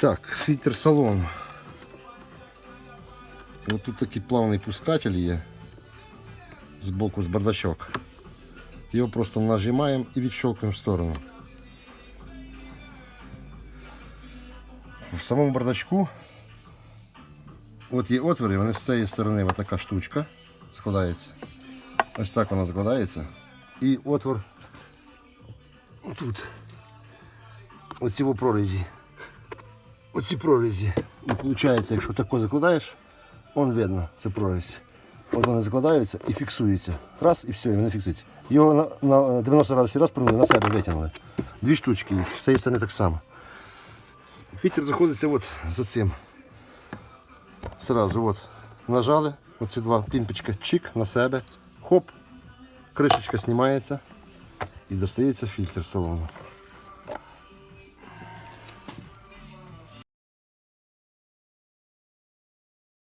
Так, фільтр салону. І от тут такий плавний пускатель є збоку з бардачок. Його просто нажимаємо і відщолкуємо в сторону. В самому бардачку от є отвори, вони з цієї сторони ось така штучка складається. Ось так вона складається. І отвор тут. Оці во прорізі. Оці прорізі. І виходить, якщо тако закладаєш, он видно, це прорізь. От вони закладаються і фіксуються. Раз і все, і вони фіксуються. Його на, на 90 градусів раз пронули, на себе витягнули. Дві штучки, їх, з цієї сторони так само. Фільтр знаходиться от за цим. Сразу от нажали, оці два пімпочка, чик на себе, хоп, кришечка знімається і достається фільтр салону.